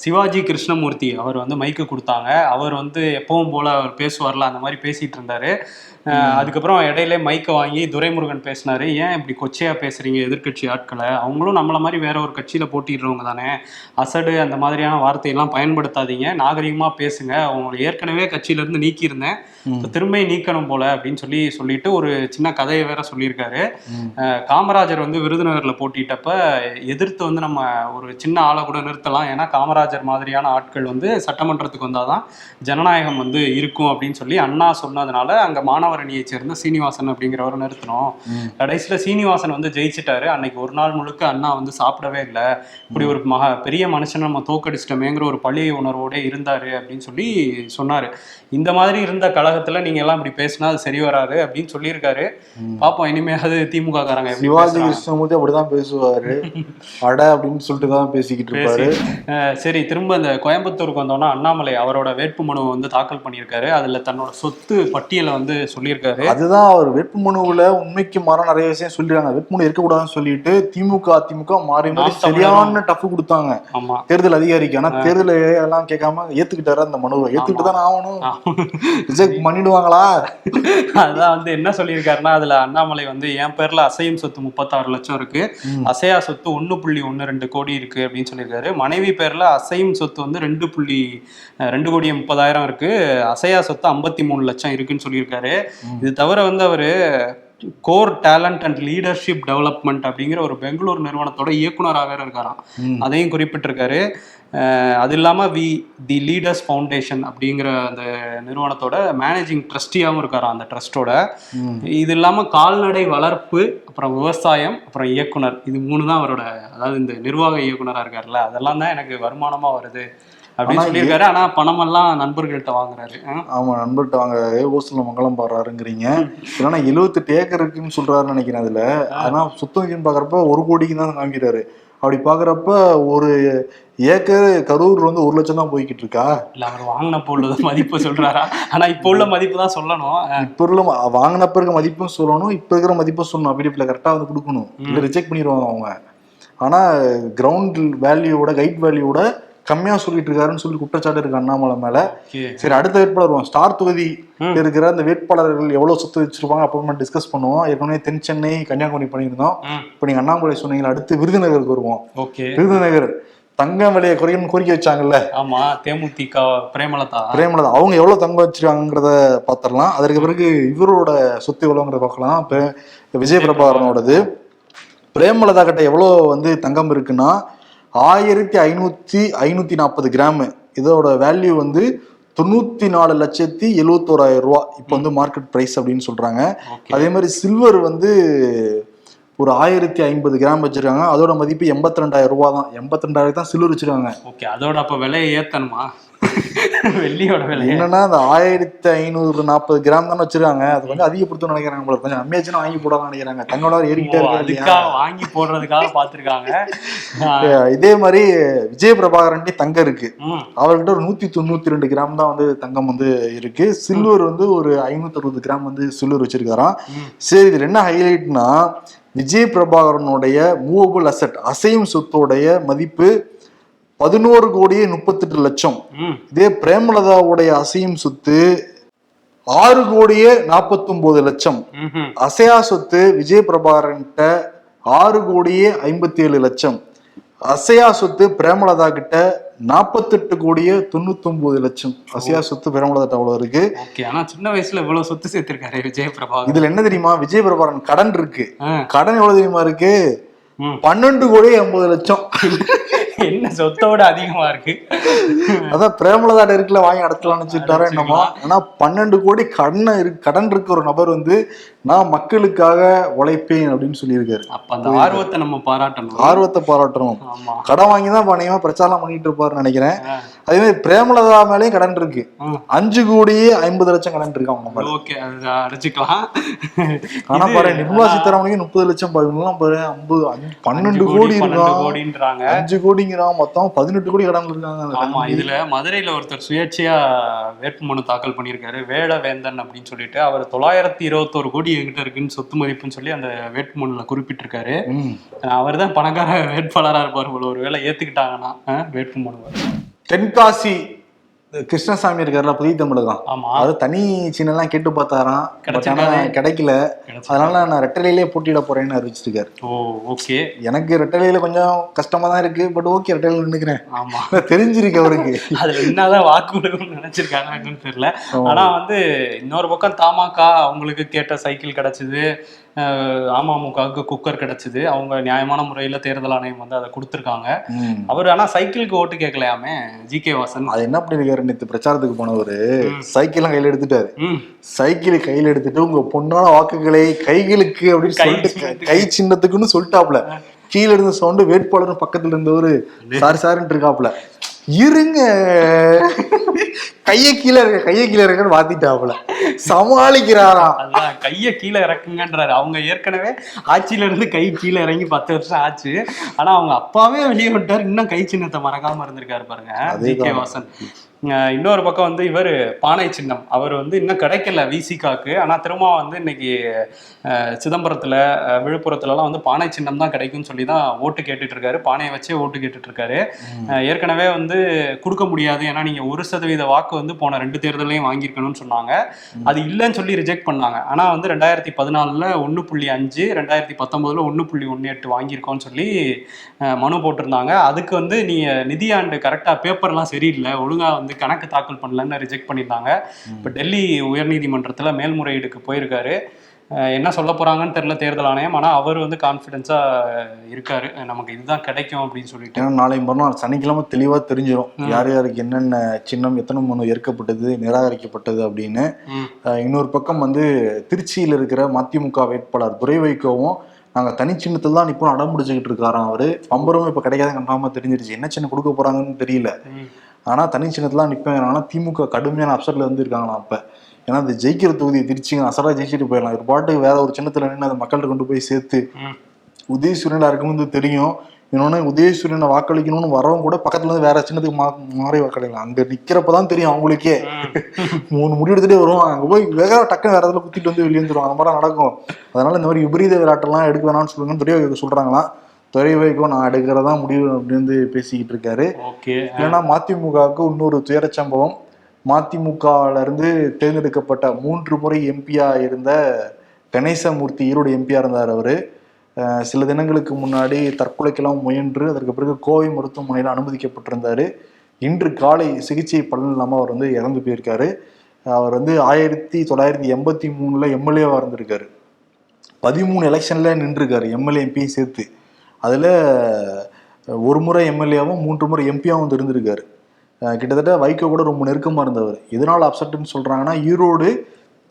Speaker 2: சிவாஜி கிருஷ்ணமூர்த்தி அவர் வந்து மைக்கு கொடுத்தாங்க. அவர் வந்து எப்பவும் போல அவர் பேசுவார்ல அந்த மாதிரி பேசிட்டு இருந்தாரு. அதுக்கப்புறம் இடையில மைக்கை வாங்கி துரைமுருகன் பேசினாரு. ஏன் இப்படி கொச்சையா பேசுறீங்க எதிர்க்கட்சி ஆட்களை? அவங்களும் நம்மள மாதிரி வேற ஒரு கட்சியில போட்டிடுறவங்க தானே. அசடு அந்த மாதிரியான வார்த்தையெல்லாம் பயன்படுத்தாதீங்க. நாகரிகமா பேசுங்க. அவங்களை ஏற்கனவே கட்சியில இருந்து நீக்கியிருந்தேன். திரும்ப நீக்கணும் போல அப்படின்னு சொல்லி சொல்லிட்டு ஒரு சின்ன கதையை வேற சொல்லியிருக்காரு. காமராஜர் வந்து விருதுநகர்ல போட்டிட்டப்ப எதிர்த்து வந்து நம்ம ஒரு சின்ன ஆளை கூட நிறுத்தலாம். ஏன்னா காமராஜர் மாதிரியான ஆட்கள் வந்து சட்டமன்றத்துக்கு வந்தாதான் ஜனநாயகம் வந்து இருக்கும் அப்படின்னு சொல்லி அண்ணா சொன்னதுனால அங்க மாணவர் அணியை சேர்ந்த சீனிவாசன் அப்படிங்கிறவரை நிறுத்தினோம். கடைசியில சீனிவாசன் வந்து ஜெயிச்சிட்டாரு. அன்னைக்கு ஒரு நாள் முழுக்க அண்ணா வந்து சாப்பிடவே இல்லை. இப்படி ஒரு மக பெரிய மனுஷனை நம்ம தோக்கடிச்சிட்டோமேங்கிற ஒரு பழைய உணர்வோட இருந்தாரு அப்படின்னு சொல்லி சொன்னாரு. இந்த மாதிரி இருந்த கழகத்துல நீங்க எல்லாம் இப்படி பேசினா அது சரி வராது அப்படின்னு சொல்லியிருக்காரு. பாப்போம் இனிமேல் திமுக காரங்க
Speaker 1: சிவாஜி. கிருஷ்ணமூர்த்தி அப்படிதான் பேசுவாரு. அட அப்படின்னு சொல்லிட்டு தான் பேசிக்கிட்டு இருப்பாரு.
Speaker 2: சரி திரும்ப இந்த கோயம்புத்தூருக்கு வந்தோம்னா அண்ணாமலை அவரோட வேட்புமனுவை வந்து தாக்கல் பண்ணியிருக்காரு. அதுல தன்னோட சொத்து பட்டியலை வந்து சொல்லியிருக்காரு.
Speaker 1: அதுதான் அவர் வேட்புமனுவுல உண்மைக்கு மாற நிறைய விஷயம் சொல்லிடுறாங்க. வேட்புமனு இருக்கக்கூடாதுன்னு சொல்லிட்டு திமுக அதிமுக மாறி மாறி சரியான டஃப் கொடுத்தாங்க. தேர்தல் அதிகாரிக்கு. ஆனா தேர்தல் எல்லாம் கேட்காம ஏத்துக்கிட்டாரு அந்த மனுவை. ஏத்துக்கிட்டு தானே ஆகணும். ரிஜெக்ட் பண்ணிடுவாங்களா?
Speaker 2: அதான் வந்து என்ன சொல்லியிருக்காருன்னா அதுல அண்ணாமலை வந்து என் பேர்ல அசையும் சொத்து முப்பத்தாறு லட்சம் இருக்கு. அசையா சொத்து ஒண்ணு புள்ளி ஒண்ணு ரெண்டு கோடி இருக்கு அப்படின்னு சொல்லியிருக்காரு. மனைவி பேர்ல அசையும் சொத்து வந்து ரெண்டு புள்ளி ரெண்டு கோடி முப்பதாயிரம் இருக்கு. அசையா சொத்து ஐம்பத்தி மூணு லட்சம் இருக்குன்னு சொல்லியிருக்காரு. இது தவிர வந்து அவரு core talent and leadership development அப்படிங்கிற ஒரு பெங்களூர் நிறுவனத்தோட இயக்குனராக இருக்காராம். அதையும் குறிப்பிட்டிருக்காரு. அது இல்லாமல் வி தி லீடர்ஸ் ஃபவுண்டேஷன் அப்படிங்கிற அந்த நிறுவனத்தோட மேனேஜிங் ட்ரஸ்டியாகவும் இருக்காராம் அந்த ட்ரஸ்டோட.
Speaker 1: ம்.
Speaker 2: இது இல்லாமல் கால்நடை வளர்ப்பு அப்புறம் விவசாயம் அப்புறம் இயக்குனர். இது மூணு தான் அவரோட அதாவது இந்த நிர்வாக இயக்குனராக இருக்கார்ல அதெல்லாம் தான் எனக்கு வருமானமாக வருது. அப்படின்னு
Speaker 1: ஆனா
Speaker 2: சொல்லியிருக்காரு. ஆனால் பணமெல்லாம் நண்பர்கள்ட்ட வாங்குறாரு.
Speaker 1: ஆமா நண்பர்கிட்ட வாங்க ஓசூர்ல மங்களம் பாடுறாருங்கிறீங்க. இல்லைன்னா எழுபத்தெட்டு ஏக்கர் இருக்குன்னு சொல்றாருன்னு நினைக்கிறேன் அதுல. ஆனா சுத்தம் பாக்குறப்ப ஒரு கோடிக்கு தான் காமிக்கிறாரு அப்படி பாக்குறப்ப ஒரு ஏக்கர் கரூர் வந்து ஒரு லட்சம் தான் போய்கிட்டு இருக்கா?
Speaker 2: இல்ல அவர் வாங்கினப்போ உள்ளது மதிப்பு சொல்றாரா? ஆனா இப்போ உள்ள மதிப்பு தான் சொல்லணும்.
Speaker 1: இப்ப உள்ள வாங்கினப்ப இருக்க மதிப்பும் சொல்லணும் இப்ப இருக்கிற மதிப்பும் சொல்லணும். அப்படி கரெக்டா வந்து கொடுக்கணும். இல்ல ரிஜெக்ட் பண்ணிடுவாங்க அவங்க. ஆனா கிரவுண்ட் வேல்யூவோட கைட் வேல்யூவோட கம்மியா சொல்லிட்டு இருக்காருன்னு சொல்லி குற்றச்சாட்டு இருக்கு அண்ணாமலை மேல. சரி அடுத்த வேட்பாளர் வருவோம் ஸ்டார் தொகுதி. இருக்கிற அந்த வேட்பாளர்கள் எவ்வளவு சொத்து வச்சிருப்பாங்க அப்புறமா டிஸ்கஸ் பண்ணுவோம். ஏற்கனவே தென் சென்னை கன்னியாகுமரி பண்ணியிருந்தோம். இப்போ நீங்க அண்ணாமலை சொன்னீங்களா அடுத்து விருதுநகருக்கு வருவோம். விருதுநகர் தங்கம் விலையை குறைக்கணும்னு கோரிக்கை வச்சாங்கல்ல.
Speaker 2: ஆமா தேமுதிக பிரேமலதா.
Speaker 1: பிரேமலதா. அவங்க எவ்வளவு தங்கம் வச்சிருக்காங்கிறத பாத்திரலாம். அதற்கு பிறகு இவரோட சொத்து எவ்வளோங்கிறத பார்க்கலாம். விஜய் பிரபாகரனோடது பிரேமலதா கிட்ட எவ்வளோ வந்து தங்கம் இருக்குன்னா ஆயிரத்தி ஐநூத்தி ஐநூத்தி நாற்பது கிராம். இதோட வேல்யூ வந்து தொண்ணூத்தி நாலு லட்சத்தி எழுவத்தோராயிரம் ரூபா. இப்போ வந்து மார்க்கெட் பிரைஸ் அப்படின்னு சொல்றாங்க.
Speaker 2: ஓகே
Speaker 1: அதே மாதிரி சில்வர் வந்து ஒரு ஆயிரத்தி ஐம்பது கிராம் வச்சிருக்காங்க. அதோட மதிப்பு எண்பத்தி ரெண்டாயிரம் ரூபா தான் எண்பத்தி ரெண்டாயிரம் தான் சில்வர் வச்சிருக்காங்க.
Speaker 2: ஓகே அதோட அப்ப விலையை ஏத்தணுமா? வெள்ளியோட விலையை
Speaker 1: என்னன்னா அந்த ஆயிரத்தி ஐநூறு நாற்பது கிராம் தானே வச்சிருக்காங்க. அது கொஞ்சம் அதிகப்படுத்தணும்னு நினைக்கிறாங்க போல கொஞ்சம் கம்மியாச்சுன்னா வாங்கி போடலாம்னு நினைக்கிறாங்க. தங்களோட ஏறிக்கிட்டே
Speaker 2: ஓ,
Speaker 1: இருக்கா இல்லையா?
Speaker 2: அதுக்காக வாங்கி போடுறதுக்காக பாத்துருக்காங்க
Speaker 1: இதே மாதிரி விஜய் பிரபாகரன்டி தங்கம் இருக்கு. அவர்கிட்ட ஒரு நூத்தி தொண்ணூத்தி ரெண்டு கிராம் தான் வந்து தங்கம் வந்து இருக்கு. சில்வர் வந்து ஒரு ஐநூத்தி அறுபது கிராம் வந்து சில்வர் வச்சிருக்காராம். சரி இதுல என்ன ஹைலைட்னா விஜய் பிரபாகரனுடைய மூவபிள் அசெட் அசையும் சொத்தோடைய மதிப்பு பதினோரு கோடியே முப்பத்தெட்டு லட்சம். இதே பிரேமலதாவுடைய அசையும் சொத்து ஆறு கோடியே நாற்பத்தொன்பது லட்சம். அசையா சொத்து விஜய் பிரபாகரன்கிட்ட ஆறு கோடியே ஐம்பத்தி ஏழு லட்சம். அசையா சொத்து பிரேமலதா கிட்ட நாற்பத்தெட்டு கோடியே தொண்ணூத்தொன்பது லட்சம். அசையா சொத்து பிரேமலதா அவ்வளவு இருக்கு.
Speaker 2: ஆனா சின்ன வயசுல இவ்வளவு சொத்து சேர்த்திருக்காரு விஜய் பிரபாகர்
Speaker 1: இதுல என்ன தெரியுமா? விஜய் பிரபாகரன் கடன் இருக்கு. கடன் எவ்வளவு தெரியுமா இருக்கு. பன்னெண்டு கோடி எண்பது லட்சம்.
Speaker 2: என்ன சொத்தோட அதிகமா இருக்கு?
Speaker 1: அதான் பிரேமலதாட்ட இருக்குல்ல வாங்கி அடச்சலாம்னு வச்சுட்டாரா என்னமோ. ஆனா பன்னெண்டு கோடி கடன் இருக்கு கடன் இருக்க ஒரு நபர் வந்து நான் மக்களுக்காக உழைப்பேன் அப்படின்னு சொல்லியிருக்காரு.
Speaker 2: அப்ப அந்த ஆர்வத்தை நம்ம பாராட்டணும்.
Speaker 1: ஆர்வத்தை பாராட்டுறோம்
Speaker 2: ஆமா.
Speaker 1: கடன் வாங்கி தான் பண்ணியமா பிரச்சாரம் பண்ணிட்டு இருப்பாருன்னு நினைக்கிறேன். அதே மாதிரி பிரேமலதா மேலயும் கடன் இருக்கு. அஞ்சு கோடியே ஐம்பது லட்சம் கடன் இருக்கு அவங்க மேல.
Speaker 2: ஓகே அது அடிச்சுக்கலாம்
Speaker 1: ஆனா பாரு நிர்மலா சீதாராமனுக்கு முப்பது லட்சம் பாருங்கலாம் பாரு ஐம்பது பன்னெண்டு கோடி
Speaker 2: கோடின்றாங்க.
Speaker 1: அஞ்சு கோடிங்கிறான் மொத்தம் பதினெட்டு கோடி கடன் இருக்காங்க
Speaker 2: ஆமா. இதுல மதுரையில ஒருத்தர் சுயேட்சையா வேட்புமனு தாக்கல் பண்ணியிருக்காரு வேடவேந்தன் அப்படின்னு சொல்லிட்டு. அவர் தொள்ளாயிரத்தி இருபத்தோரு கோடி என்கிட்ட இருக்குன்னு சொத்து மதிப்புன்னு சொல்லி அந்த வேட்புமனுல குறிப்பிட்டிருக்காரு. அவர் தான் பணக்கார வேட்பாளரா இருப்பார் போல ஒரு வேளை ஏத்துக்கிட்டாங்கன்னா ஆ, வேட்புமனுவை
Speaker 1: தென்காசி கிருஷ்ணசாமி இருக்காருல புதிய தமிழகம்
Speaker 2: ஆமா.
Speaker 1: அது தனி சின்னெல்லாம் கேட்டு பார்த்தாராம். கிடைக்கல. அதனால நான் ரெட்டலையிலே போட்டியிட போறேன்னு அறிவிச்சிருக்காரு.
Speaker 2: Oh okay.
Speaker 1: எனக்கு ரெட்டலையில கொஞ்சம் கஷ்டமா தான் இருக்கு. பட் ஓகே ரெட்டலையில நின்னுக்கிறேன்.
Speaker 2: ஆமா.
Speaker 1: தெரிஞ்சிருக்கு அவருக்கு.
Speaker 2: அதுல என்னதான் வாக்கு நினைச்சிருக்காங்கன்னு தெரியல. ஆனா வந்து இன்னொரு பக்கம் தமாக அவங்களுக்கு கேட்ட சைக்கிள் கிடைச்சது. அமமுகவுக்கு குக்கர் கிடைச்சது. அவங்க நியாயமான முறையில தேர்தல் ஆணையம் வந்து அதை கொடுத்துருக்காங்க. அவர் ஆனா சைக்கிளுக்கு ஓட்டு கேட்கலையாமே ஜி கே வாசன்.
Speaker 1: அது என்ன பண்ணிருக்காரு நேத்து பிரச்சாரத்துக்கு போனவரு. சைக்கிள்லாம் கையில எடுத்துட்டாரு. சைக்கிள் கையில எடுத்துட்டு உங்க பொண்ணான வாக்குகளை கைகளுக்கு அப்படின்னு சொல்லிட்டு. கை சின்னத்துக்குன்னு சொல்லிட்டாப்ல கீழ இருந்த சவுண்டு வேட்பாளர் பக்கத்துல இருந்தவரு. சார் சாருன்னு இருக்காப்ல இருங்க. கைய கீழே இருக்க கைய கீழே இருக்கன்னு மாத்திட்டாப்ல சமாளிக்கிறாராம்.
Speaker 2: கையை கீழே இறக்குங்கன்றாரு. அவங்க ஏற்கனவே ஆட்சியில இருந்து கை கீழே இறங்கி பத்து வருஷம் ஆச்சு. ஆனா அவங்க அப்பாவே வெளியே விட்டாரு இன்னும் கை சின்னத்தை மறக்காம இருந்திருக்காரு பாருங்க. ஜி கே. வாசன். இன்னொரு பக்கம் வந்து இவர் பானை சின்னம். அவர் வந்து இன்னும் கிடைக்கல விசிகாக்கு ஆனா திரும்ப வந்து இன்னைக்கு சிதம்பரத்துல விழுப்புரத்துலலாம் வந்து பானை சின்னம் தான் கிடைக்கும்னு சொல்லி தான் ஓட்டு கேட்டுட்டு இருக்காரு பானையை வச்சே ஓட்டு கேட்டுட்டு இருக்காரு ஏற்கனவே வந்து கொடுக்க முடியாது. ஏன்னா நீங்க ஒரு சதவீத வாக்கு வந்து போன ரெண்டு தேர்தலையும் வாங்கியிருக்கணும்னு சொன்னாங்க. அது இல்லைன்னு சொல்லி ரிஜெக்ட் பண்ணாங்க. ஆனா வந்து ரெண்டாயிரத்தி பதினாலுல ஒன்று புள்ளி அஞ்சு ரெண்டாயிரத்தி பத்தொன்பதுல ஒன்று புள்ளி ஒன்று எட்டு வாங்கியிருக்கோம்னு சொல்லி மனு போட்டிருந்தாங்க. அதுக்கு வந்து நீங்க நிதியாண்டு கரெக்டா பேப்பர்லாம் சரியில்லை. ஒழுங்கா வந்து கணக்கு தாக்கல் பண்ணலன்னு ரிஜெக்ட் பண்ணியிருந்தாங்க. இப்போ டெல்லி உயர்நீதிமன்றத்துல மேல்முறையீடுக்கு போயிருக்காரு. என்ன சொல்ல போறாங்கன்னு தெரியல தேர்தல் ஆணையம். ஆனா அவர் வந்து கான்ஃபிடென்ஸா இருக்காரு. நமக்கு இதுதான் கிடைக்கும் அப்படின்னு சொல்லிட்டு.
Speaker 1: நாளை மறுநாள் சனிக்கிழமை தெளிவா தெரிஞ்சிடும் யார் யாருக்கு என்னென்ன சின்னம் எத்தனை மனு ஏற்கப்பட்டது நிராகரிக்கப்பட்டது அப்படின்னு. இன்னொரு பக்கம் வந்து திருச்சியில் இருக்கிற மதிமுக வேட்பாளர் துரை வைகோவும் நாங்க தனி சின்னத்தில் தான் நிப்போம் அடம் பிடிச்சிக்கிட்டு இருக்காராம் அவரு. பம்பரும் இப்ப கிடைக்காத கன்ஃபார்மா தெரிஞ்சிருச்சு. என்ன சின்னம் கொடுக்க போறாங்கன்னு தெரியல.
Speaker 2: ம்.
Speaker 1: ஆனா தனி சின்னத்துல தான் நிப்பேன். ஆனா திமுக கடுமையான அப்செட்ல இருந்து இருக்காங்களாம் அப்ப. ஏன்னா அந்த ஜெயிக்கிற தொகுதியை திருச்சிங்க அசரா ஜெயிச்சுட்டு போயிடலாம். ஒரு பாட்டுக்கு வேற ஒரு சின்னத்துல நின்று அதை மக்கள்கிட்ட கொண்டு போய் சேர்த்து
Speaker 2: ம்.
Speaker 1: உதயசூரியன் எல்லாருக்கும் வந்து தெரியும். இன்னொன்னு உதயசூரியனை வாக்களிக்கணும்னு வரவங்க கூட பக்கத்துல இருந்து வேற சின்னத்துக்கு மா மாறி வாக்களிக்கலாம். அங்க நிக்கிறப்பதான் தெரியும் அவங்களுக்கே. மூணு முடி எடுத்துட்டே வருவாங்க அங்க போய் வேக டக்குன்னு வேற இடத்துல குத்திட்டு வந்து வெளியே வந்துருவாங்க அந்த மாதிரி நடக்கும். அதனால இந்த மாதிரி விபரீத விளையாட்டெல்லாம் எடுக்க வேணாம்னு சொல்லுங்கன்னு துறை வைகோ சொல்றாங்களாம். துறை வைகோ நான் எடுக்கிறதா முடிவு அப்படின்னு பேசிக்கிட்டு இருக்காரு இல்லைன்னா மதிமுகவுக்கு இன்னொரு துயர சம்பவம் மதிமுகல இருந்து தேர்ந்தெடுக்கப்பட்ட மூன்று முறை எம்பியா இருந்த கணேசமூர்த்தி ஈரோடு எம்பியா இருந்தார் அவரு. சில தினங்களுக்கு முன்னாடி தற்கொலைக்கெல்லாம் முயன்று அதற்கு பிறகு கோவை மருத்துவமனையில் அனுமதிக்கப்பட்டிருந்தாரு. இன்று காலை சிகிச்சை பலன் இல்லாமல் அவர் வந்து இறந்து போயிருக்காரு. அவர் வந்து ஆயிரத்தி தொள்ளாயிரத்தி எண்பத்தி மூணுல எம்எல்ஏவா இருந்திருக்காரு. பதிமூணு எலெக்ஷன்ல நின்றுருக்காரு எம்எல்ஏ எம்பியும் சேர்த்து. அதுல ஒரு முறை எம்எல்ஏவும் மூன்று முறை எம்பியாவும் வந்து இருந்திருக்காரு கிட்டத்தட்ட வைகோ கூட ரொம்ப நெருக்கமா இருந்தவர். எதனால அப்செட்னு சொல்றாங்கன்னா ஈரோடு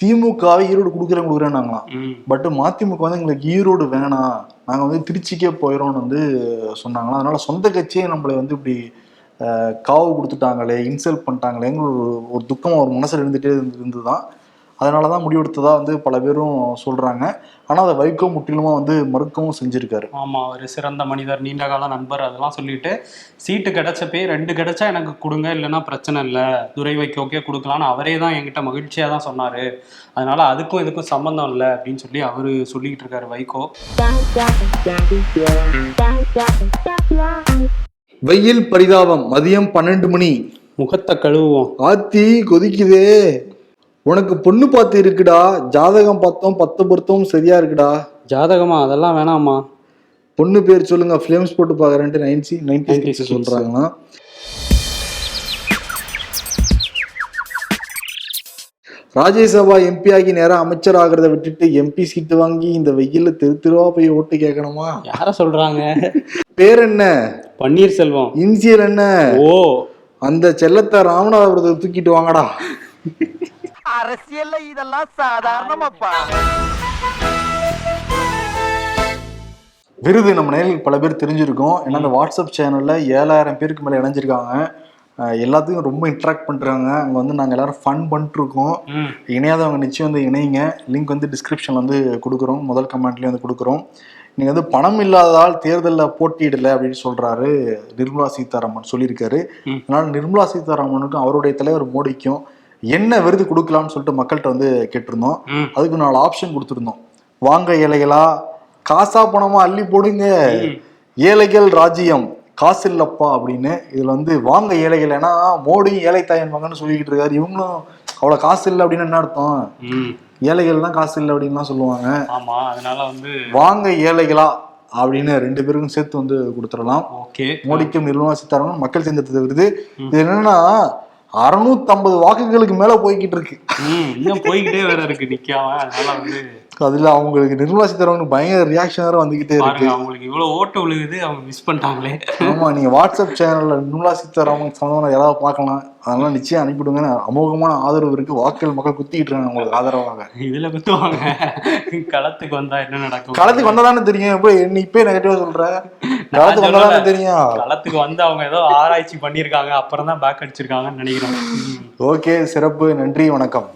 Speaker 1: திமுகவை ஈரோடு கொடுக்குறேன் கொடுக்குறேன்னாங்களாம். பட் மதிமுக வந்து எங்களுக்கு ஈரோடு வேணாம். நாங்க வந்து திருச்சிக்கே போயிடும்னு வந்து சொன்னாங்களாம். அதனால சொந்த கட்சியே நம்மளை வந்து இப்படி காவு கொடுத்துட்டாங்களே இன்சல்ட் பண்ணிட்டாங்களேங்கிற ஒரு ஒரு துக்கம் அவர் மனசுல இருந்துட்டே இருந்து- இருந்துதான். அதனால தான் முடிவெடுத்ததா வந்து பல பேரும் சொல்றாங்க. ஆனா அதை வைகோ முற்றிலுமா வந்து மறுக்கவும் செஞ்சிருக்காரு.
Speaker 2: ஆமா ஒரு சிறந்த மனிதர் நீண்ட கால நண்பர் அதெல்லாம் சொல்லிட்டு சீட்டு கிடைச்சப்பே ரெண்டு கிடைச்சா எனக்கு கொடுங்க இல்லைன்னா பிரச்சனை இல்லை. துரை வைக்கோக்கே கொடுக்கலான்னு அவரே தான் என்கிட்ட மகிழ்ச்சியா தான் சொன்னாரு. அதனால அதுக்கும் இதுக்கும் சம்பந்தம் இல்லை அப்படின்னு சொல்லி அவரு சொல்லிக்கிட்டு இருக்காரு வைகோ.
Speaker 1: வெயில் பரிதாபம். மதியம் பன்னெண்டு மணி.
Speaker 2: முகத்தை கழுவுவோம்.
Speaker 1: ஆத்தி கொதிக்குதே. உனக்கு பொண்ணு பார்த்து இருக்குடா. ஜாதகம் பார்த்தோம் பத்து பொருத்தமும் சரியா இருக்குடா.
Speaker 2: ஜாதகமா? அதெல்லாம் வேணாமா
Speaker 1: பொண்ணு பேர் சொல்லுங்க ஃபிலிம்ஸ் போட்டு பாக்குறேன்ட்டு நைன்டி நைன்டி
Speaker 2: 90s
Speaker 1: சிக்ஸ். சொல்றாங்களாம். ராஜ்யசபா எம்பி ஆகி நேரம் அமைச்சர் ஆகிறத விட்டுட்டு எம்பி சீட்டு வாங்கி இந்த வெயில்ல தெரு தெருவா போய் ஓட்டு கேட்கணுமா?
Speaker 2: யார சொல்றாங்க?
Speaker 1: பேர் என்ன?
Speaker 2: பன்னீர்செல்வம்.
Speaker 1: இன்சியல் என்ன?
Speaker 2: ஓ.
Speaker 1: அந்த செல்லத்தை ராமநாதபுரத்தை தூக்கிட்டு வாங்கடா.
Speaker 3: அரசியல்ல இதெல்லாம் சாதாரணமாப்பா.
Speaker 1: விருது நம்ம நேரில் பல பேர் தெரிஞ்சிருக்கோம். ஏன்னா அந்த வாட்ஸ்அப் சேனல்ல ஏழாயிரம் பேருக்கு மேல இணைஞ்சிருக்காங்க. அஹ் எல்லாத்துக்கும் ரொம்ப இன்ட்ராக்ட் பண்றாங்க. அங்க வந்து நாங்க எல்லாரும் ஃபன் பண்ணிட்டு இருக்கோம்
Speaker 2: ம்.
Speaker 1: இணையாதவங்க நிச்சயம் வந்து இணைங்க. லிங்க் வந்து டிஸ்கிரிப்ஷன்ல வந்து கொடுக்குறோம். முதல் கமெண்ட்லயும் வந்து கொடுக்குறோம். நீங்க வந்து பணம் இல்லாததால் தேர்தலில் போட்டியிடல அப்படின்னு சொல்றாரு நிர்மலா சீதாராமன் சொல்லியிருக்காரு. அதனால நிர்மலா சீதாராமனுக்கும் அவருடைய தலைவர் மோடிக்கும் என்ன விருது கொடுக்கலாம்னு சொல்லிட்டு மக்கள்கிட்ட வந்து கேட்டிருந்தோம். அதுக்கு நாலு ஆப்ஷன் கொடுத்துருந்தோம். வாங்க ஏழைகளா காசா பணமா அள்ளி போடுங்க. ஏழைகள் ராஜ்யம் காசு இல்லப்பா அப்படின்னு இதுல வந்து வாங்க ஏழைகள் ஏன்னா மோடியும் ஏழை தாயன் மகன்னு சொல்லிக்கிட்டு இருக்காரு. இவங்களும் அவ்வளவு காசு இல்லை அப்படின்னு என்ன அர்த்தம்? ஏழைகள் தான் காசு இல்லை அப்படின்லாம் சொல்லுவாங்க.
Speaker 2: ஆமா அதனால வந்து
Speaker 1: வாங்க ஏழைகளா அப்படின்னு ரெண்டு பேருக்கும் சேர்த்து வந்து கொடுத்துடலாம்.
Speaker 2: ஓகே.
Speaker 1: மோடிக்கும் நிர்மலா சீதாராமன் மக்கள் சேர்ந்தது விருது. இது என்னன்னா அறுநூத்தம்பது வாக்குகளுக்கு மேல போய்கிட்டு இருக்கு.
Speaker 2: இன்னும் போய்கிட்டே வேற இருக்கு நிக்காம அதனால வந்து
Speaker 1: அதுல அவங்களுக்கு நிர்மலா சீதாராமன் பயங்கர ரியாக்ஷன் வேற வந்துகிட்டே இருக்கு.
Speaker 2: அவங்களுக்கு இவ்வளவு ஓட்டு விழுகுது அவங்க மிஸ் பண்ணிட்டாங்களே.
Speaker 1: ஆமா நீங்க வாட்ஸ்அப் சேனல்ல நிர்மலா சீதாராமன் சம்பந்தமா ஏதாவது பார்க்கலாம். அதெல்லாம் நிச்சயம் அனுப்பிடுங்க அமோகமான ஆதரவு இருக்கு. வாக்குகள் மக்கள் குத்திக்கிட்டு இருக்காங்க உங்களுக்கு ஆதரவாக.
Speaker 2: இதுல குத்துவாங்க. களத்துக்கு வந்தா என்ன நடக்கும்?
Speaker 1: களத்துக்கு வந்தாதானே தெரியும். இப்போ என்ன இப்பே நெகட்டிவா சொல்ற? களத்துக்கு வந்தாதானே. தெரியும்.
Speaker 2: களத்துக்கு வந்து அவங்க ஏதோ ஆராய்ச்சி பண்ணியிருக்காங்க. அப்புறம் தான் பேக் அடிச்சிருக்காங்கன்னு நினைக்கிறேன்.
Speaker 1: ஓகே சிறப்பு. நன்றி வணக்கம்.